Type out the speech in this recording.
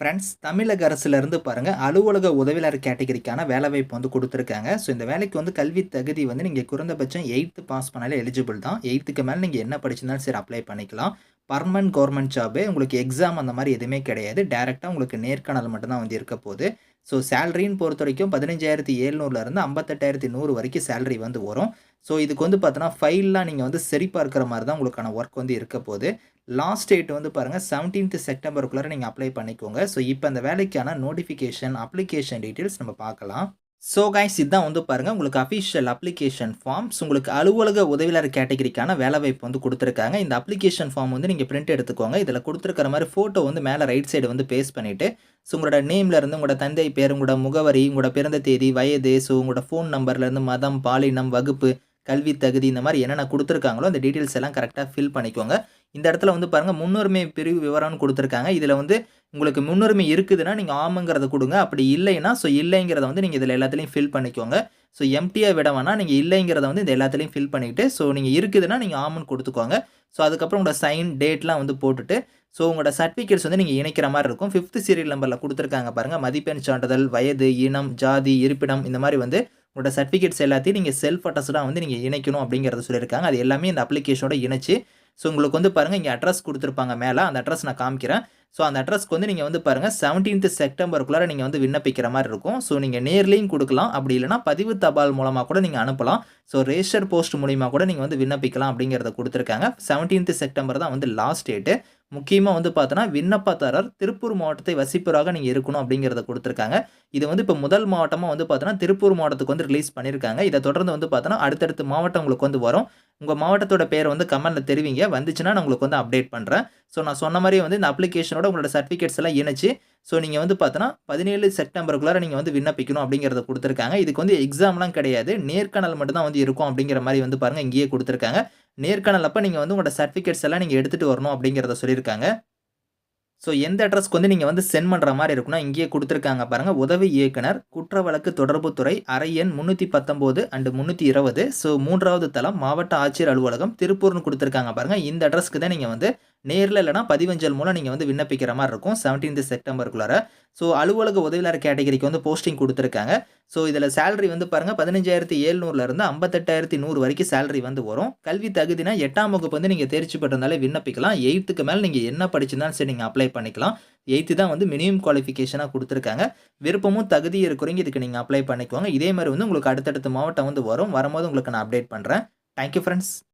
Friends தமிழக அரசுலேருந்து பாருங்கள் அலுவலக உதவியாளர் கேட்டகரிக்கான வேலைவாய்ப்பு வந்து கொடுத்துருக்காங்க. ஸோ இந்த வேலைக்கு வந்து கல்வி தகுதி வந்து நீங்கள் குறைந்தபட்சம் எயித்து பாஸ் பண்ணாலே எலிஜிபிள் தான். எயித்துக்கு மேலே நீங்கள் என்ன படிச்சிருந்தாலும் சரி அப்ளை பண்ணிக்கலாம். பர்மனன்ட் கவர்மெண்ட் ஜாபு உங்களுக்கு எக்ஸாம் அந்த மாதிரி எதுவுமே கிடையாது. டேரெக்டாக உங்களுக்கு நேர்காணல் மட்டும்தான் வந்து இருக்க போகுது. ஸோ சேலரின்னு பொறுத்த வரைக்கும் பதினஞ்சாயிரத்தி எழுநூறுலேருந்து ஐம்பத்தெட்டாயிரத்தி நூறு வரைக்கும் சேலரி வந்து வரும். ஸோ இதுக்கு வந்து பார்த்தோன்னா ஃபைல்லாம் நீங்கள் வந்து சரி பார்க்குற மாதிரி தான் உங்களுக்கான ஒர்க் வந்து இருக்க போகுது. லாஸ்ட் டேட் வந்து பாருங்கள் செவன்டீன்த் செப்டம்பருக்குள்ளே நீங்கள் அப்ளை பண்ணிக்கோங்க. ஸோ இப்போ அந்த வேலைக்கான நோட்டிஃபிகேஷன் அப்ளிகேஷன் டீட்டெயில்ஸ் நம்ம பார்க்கலாம். ஸோ கைஸ் இதுதான் வந்து பாருங்கள் உங்களுக்கு அஃபிஷியல் அப்ளிகேஷன் ஃபார்ம்ஸ் உங்களுக்கு அலுவலக உதவியாளர் கேட்டகரிக்கான வேலைவாய்ப்பு வந்து கொடுத்துருக்காங்க. இந்த அப்ளிகேஷன் ஃபார்ம் வந்து நீங்கள் பிரிண்ட் எடுத்துக்கோங்க. இதில் கொடுத்துருக்கிற மாதிரி ஃபோட்டோ வந்து மேலே ரைட் சைடு வந்து பேஸ்ட் பண்ணிவிட்டு ஸோ உங்களோட நேம்லேருந்து உங்களோட தந்தை பேர் உங்களோட முகவரி உங்களோட பிறந்த தேதி வயது ஸோ உங்களோட ஃபோன் நம்பர்லேருந்து மதம் பாலினம் வகுப்பு கல்வி தகுதி இந்த மாதிரி என்னென்ன கொடுத்துருக்காங்களோ அந்த டீட்டெயில்ஸ் எல்லாம் கரெக்டாக ஃபில் பண்ணிக்கோங்க. இந்த இடத்துல வந்து பாருங்கள் முன்னுரிமை பிரிவு விவரம்னு கொடுத்துருக்காங்க. இதில் வந்து உங்களுக்கு முன்னுரிமை இருக்குதுன்னா நீங்கள் ஆமாங்கிறத கொடுங்க. அப்படி இல்லைன்னா ஸோ இல்லைங்கிறத வந்து நீங்கள் இதில் எல்லாத்துலேயும் ஃபில் பண்ணிக்கோங்க. ஸோ எம்டியாக விட வேணால் நீங்கள் இல்லைங்கிறத வந்து இந்த எல்லாத்துலேயும் ஃபில் பண்ணிவிட்டு ஸோ நீங்கள் இருக்குதுன்னா நீங்கள் ஆமன் கொடுத்துக்கோங்க. ஸோ அதுக்கப்புறம் உங்களோட சைன் டேட்லாம் வந்து போட்டுட்டு ஸோ உங்களோட சர்டிஃபிகேட்ஸ் வந்து நீங்கள் இணைக்கிற மாதிரி இருக்கும். ஃபிஃப்த் சீரியல் நம்பரில் கொடுத்துருக்காங்க பாருங்கள் மதிப்பெண் சான்றிதழ் வயது இனம் ஜாதி இருப்பிடம் இந்த மாதிரி வந்து உங்களோட சர்டிஃபிகேட்ஸ் எல்லாத்தையும் நீங்கள் செல்ஃப் அட்டஸ்டாக வந்து நீங்கள் இணைக்கணும் அப்படிங்கிறத சொல்லியிருக்காங்க. அது எல்லாமே இந்த அப்ளிகேஷனோட இணைச்சு ஸோ உங்களுக்கு வந்து பாருங்கள் இங்கே அட்ரஸ் கொடுத்துருப்பாங்க மேலே. அந்த அட்ரஸ் நான் காமிக்கிறேன். ஸோ அந்த அட்ரஸ்க்கு வந்து நீங்கள் வந்து பாருங்கள் செவன்டீன்த் செப்டம்பருக்குள்ளார நீங்கள் வந்து விண்ணப்பிக்கிற மாதிரி இருக்கும். ஸோ நீங்கள் நேர்லேயும் கொடுக்கலாம். அப்படி இல்லைனா பதிவு தபால் மூலமாக கூட நீங்கள் அனுப்பலாம். ஸோ ரேஷர் போஸ்ட் மூலிமா கூட நீங்கள் வந்து விண்ணப்பிக்கலாம் அப்படிங்கிறத கொடுத்துருக்காங்க. செவன்டீன்த் செப்டம்பர் தான் வந்து லாஸ்ட் டேட்டு முக்கியமாக வந்து பார்த்தோன்னா விண்ணப்பதாரர் திருப்பூர் மாவட்டத்தை வசிப்பராக நீங்கள் இருக்கணும் அப்படிங்கிறத கொடுத்துருக்காங்க. இது வந்து இப்போ முதல் மாவட்டமாக வந்து பார்த்தோன்னா திருப்பூர் மாவட்டத்துக்கு வந்து ரிலீஸ் பண்ணியிருக்காங்க இதை தொடர்ந்து வந்து பார்த்தோன்னா அடுத்தடுத்த மாவட்டம் உங்களுக்கு வந்து வரும். உங்கள் மாவட்டத்தோட பேர் வந்து கமெண்டில் தெரிவிங்க. வந்துச்சுன்னா நான் உங்களுக்கு வந்து அப்டேட் பண்ணுறேன் ஸோ நான் சொன்ன மாதிரி வந்து இந்த அப்ளிகேஷனோட உங்களோட சர்டிஃபிகேட்ஸ் எல்லாம் இணைச்சு ஸோ நீங்கள் வந்து பார்த்தோன்னா பதினேழு செப்டம்பருக்குள்ளார நீங்கள் வந்து விண்ணப்பிக்கணும் அப்படிங்கிறத கொடுத்துருக்காங்க. இதுக்கு வந்து எக்ஸாம்லாம் கிடையாது. நேர்காணல் மட்டும் தான் வந்து இருக்கும் அப்படிங்கிற மாதிரி வந்து பாருங்கள் இங்கேயே கொடுத்துருக்காங்க. நேர்காணல் அப்போ நீங்கள் வந்து உங்களோட சர்டிஃபிகேட்ஸ் எல்லாம் நீங்கள் எடுத்துகிட்டு வரணும் அப்படிங்கிறத சொல்லியிருக்காங்க. ஸோ எந்த அட்ரஸ்க்கு வந்து நீங்கள் வந்து சென்ட் பண்ணுற மாதிரி இருக்குன்னா இங்கேயே கொடுத்துருக்காங்க பாருங்கள் உதவி இயக்குனர் குற்ற வழக்கு தொடர்புத்துறை அறை எண் முந்நூற்றி பத்தொம்போது அண்டு முந்நூற்றி இருபது ஸோ மூன்றாவது தளம் மாவட்ட ஆட்சியர் அலுவலகம் திருப்பூர்னு கொடுத்துருக்காங்க பாருங்கள் இந்த அட்ரஸ்க்கு தான் நீங்கள் வந்து நேரில் இல்லைனா பதிவஞ்சல் மூலம் நீங்கள் வந்து விண்ணப்பிக்கிற மாதிரி இருக்கும். செவன்டீன்த் செப்டம்பருக்குள்ளார ஸோ அலுவலக உதவியாளர் கேட்டகரிக்கு வந்து போஸ்டிங் கொடுத்துருக்காங்க. ஸோ இதில் சேலரி வந்து பாருங்கள் பதினஞ்சாயிரத்தி ஏழ்நூறுலேருந்து ஐம்பத்தெட்டாயிரத்தி நூறு வரைக்கும் சேலரி வந்து வரும். கல்வி தகுதினா எட்டாம் வகுப்பு வந்து நீங்கள் தேர்ச்சி பெற்றிருந்தாலே விண்ணப்பிக்கலாம். எயித்துக்கு மேலே நீங்கள் என்ன படிச்சிருந்தாலும் சரி நீங்கள் அப்ளை பண்ணிக்கலாம். எயித்து தான் வந்து மினிமம் குவாலிஃபிகேஷனாக கொடுத்துருக்காங்க. விருப்பமும் தகுதி இருக்கிறவங்க இதுக்கு நீங்கள் அப்ளை பண்ணிக்கோங்க. இதே மாதிரி வந்து உங்களுக்கு அடுத்தடுத்த மாவட்டம் வந்து வரும். வரும்போது உங்களுக்கு நான் அப்டேட் பண்ணுறேன் தேங்க்யூ ஃப்ரெண்ட்ஸ்